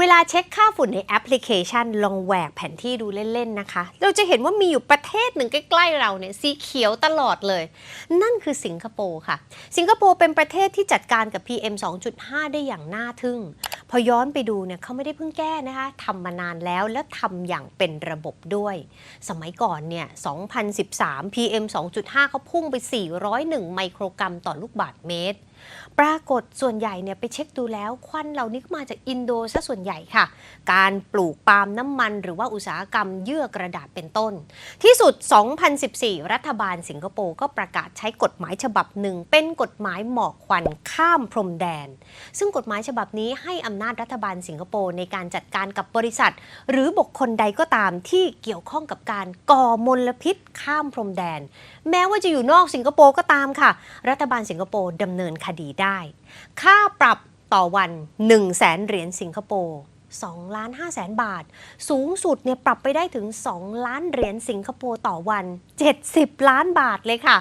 เวลาเช็คค่าฝุ่นในแอปพลิเคชัน ลองแหวกแผนที่ดูเล่น ๆ นะคะ เราจะเห็นว่ามีอยู่ประเทศหนึ่งใกล้ ๆ เราเนี่ยสีเขียวตลอดเลย นั่นคือสิงคโปร์ค่ะ สิงคโปร์เป็นประเทศที่จัดการกับ PM 2.5 ได้อย่างน่าทึ่ง พอย้อนไปดูเนี่ยเขาไม่ได้เพิ่งแก้นะคะทำมานานแล้วและทำอย่างเป็นระบบด้วย สมัยก่อนเนี่ย 2013 PM 2.5 เขาพุ่งไป 401 ไมโครกรัมต่อลูกบาศก์เมตร ปรากฏส่วนใหญ่เนี่ยไปเช็คดูแล้วควันเหล่านี้ก็มาจากอินโดซะส่วนใหญ่ค่ะ การปลูกปาล์มน้ำมัน หรือว่าอุตสาหกรรมเยื่อกระดาษเป็นต้น ที่สุด 2014 รัฐบาลสิงคโปร์ก็ประกาศใช้กฎหมายฉบับหนึ่ง เป็นกฎหมายหมอกควันข้ามพรมแดน ซึ่งกฎหมายฉบับนี้ให้อำนาจรัฐบาลสิงคโปร์ในการจัดการกับบริษัท หรือบุคคลใดก็ตามที่เกี่ยวข้องกับการก่อมลพิษข้ามพรมแดน แม้ว่าจะอยู่นอกสิงคโปร์ก็ตามค่ะ รัฐบาลสิงคโปร์ดำเนินคดีได้ ค่าปรับต่อวัน 1 0 0 0 0แสนเหรียญสิงคโปร์2ล้าน5แสนบาท สูงสุดเนี่ยปรับไปได้ถึง 2 ล้านเหรียญสิงคโปร์ต่อวัน 70 ล้านบาทเลยค่ะ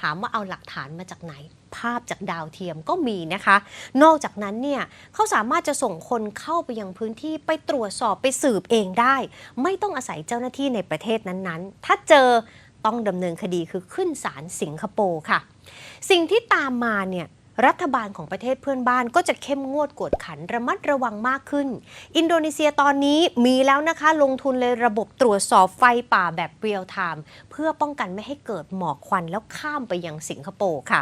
ถามว่าเอาหลักฐานมาจากไหน ภาพจากดาวเทียมก็มีนะคะ นอกจากนั้นเนี่ยเขาสามารถจะส่งคนเข้าไปยังพื้นที่ไปตรวจสอบไปสืบเองได้ ไม่ต้องอาศัยเจ้าหน้าที่ในประเทศนั้นๆ ถ้าเจอต้องดำเนินคดีคือขึ้นศาลสิงคโปร์ค่ะ สิ่งที่ตามมาเนี่ย รัฐบาลของประเทศเพื่อนบ้านก็จะเข้มงวดกวดขันระมัดระวังมากขึ้น อินโดนีเซียตอนนี้มีแล้วนะคะ ลงทุนเลยระบบตรวจสอบไฟป่าแบบเรียลไทม์เพื่อป้องกันไม่ให้เกิดหมอกควันแล้วข้ามไปยังสิงคโปร์ค่ะ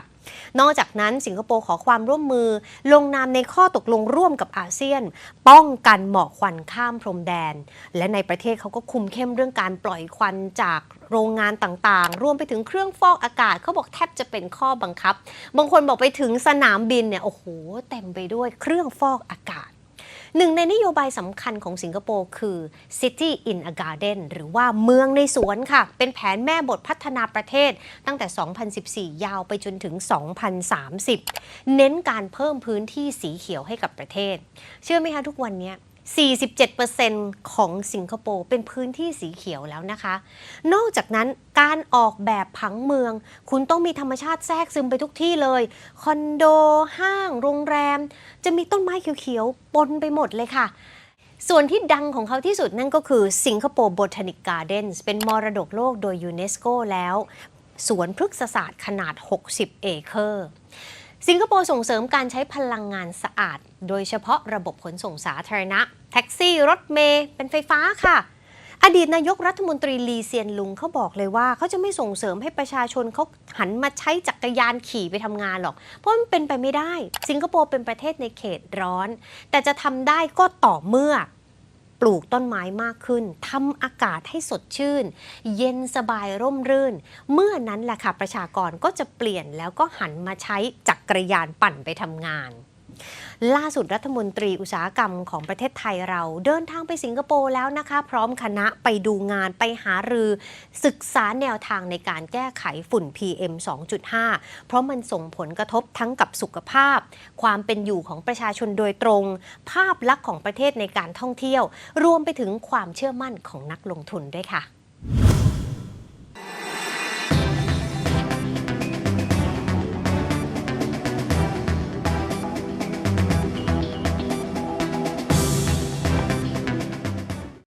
นอกจากนั้นสิงคโปร์ขอความร่วมมือ ลงนามในข้อตกลงร่วมกับอาเซียน ป้องกันหมอกควันข้ามพรมแดน และในประเทศเขาก็คุมเข้มเรื่องการปล่อยควันจาก โรงงานต่างๆ รวมไปถึงเครื่องฟอกอากาศเขาบอกแทบจะเป็นข้อบังคับ บางคนบอกไปถึงสนามบินเนี่ยโอ้โหเต็มไปด้วยเครื่องฟอกอากาศหนึ่งในนโยบายสำคัญของสิงคโปร์คือ City in a Garden หรือว่าเมืองในสวนค่ะ เป็นแผนแม่บทพัฒนาประเทศตั้งแต่ 2014 ยาวไปจนถึง 2030 เน้นการเพิ่มพื้นที่สีเขียวให้กับประเทศ เชื่อไหมคะทุกวันนี้ 47%ของสิงคโปร์เป็นพื้นที่สีเขียวแล้วนะคะ นอกจากนั้นการออกแบบผังเมือง คุณต้องมีธรรมชาติแทรกซึมไปทุกที่เลย คอนโด ห้าง โรงแรม จะมีต้นไม้เขียวๆปนไปหมดเลยค่ะ ส่วนที่ดังของเขาที่สุดนั่นก็คือสิงคโปร์ Botanic Gardens เป็นมรดกโลกโดยยูเนสโกแล้ว สวนพฤกษศาสตร์ขนาด 60 เอเคอร์ สิงคโปร์ส่งเสริมการใช้พลังงานสะอาด โดยเฉพาะระบบขนส่งสาธารณะ แท็กซี่ รถเมย์เป็นไฟฟ้าค่ะ อดีตนายกรัฐมนตรีลีเซียนลุงเขาบอกเลยว่า เขาจะไม่ส่งเสริมให้ประชาชนเขาหันมาใช้จักรยานขี่ไปทำงานหรอก เพราะมันเป็นไปไม่ได้ สิงคโปร์เป็นประเทศในเขตร้อน แต่จะทำได้ก็ต่อเมื่อ ปลูกต้นไม้มากขึ้นทำอากาศให้สดชื่น เย็นสบายร่มรื่น เมื่อนั้นแหละค่ะประชากรก็จะเปลี่ยนแล้วก็หันมาใช้จักรยานปั่นไปทำงาน ล่าสุดรัฐมนตรีอุตสาหกรรมของประเทศไทยเรา เดินทางไปสิงคโปร์แล้วนะคะ พร้อมคณะไปดูงานไปหารือศึกษาแนวทางในการแก้ไขฝุ่น PM 2.5 เพราะมันส่งผลกระทบทั้งกับสุขภาพ ความเป็นอยู่ของประชาชนโดยตรง ภาพลักษณ์ของประเทศในการท่องเที่ยว รวมไปถึงความเชื่อมั่นของนักลงทุนด้วยค่ะ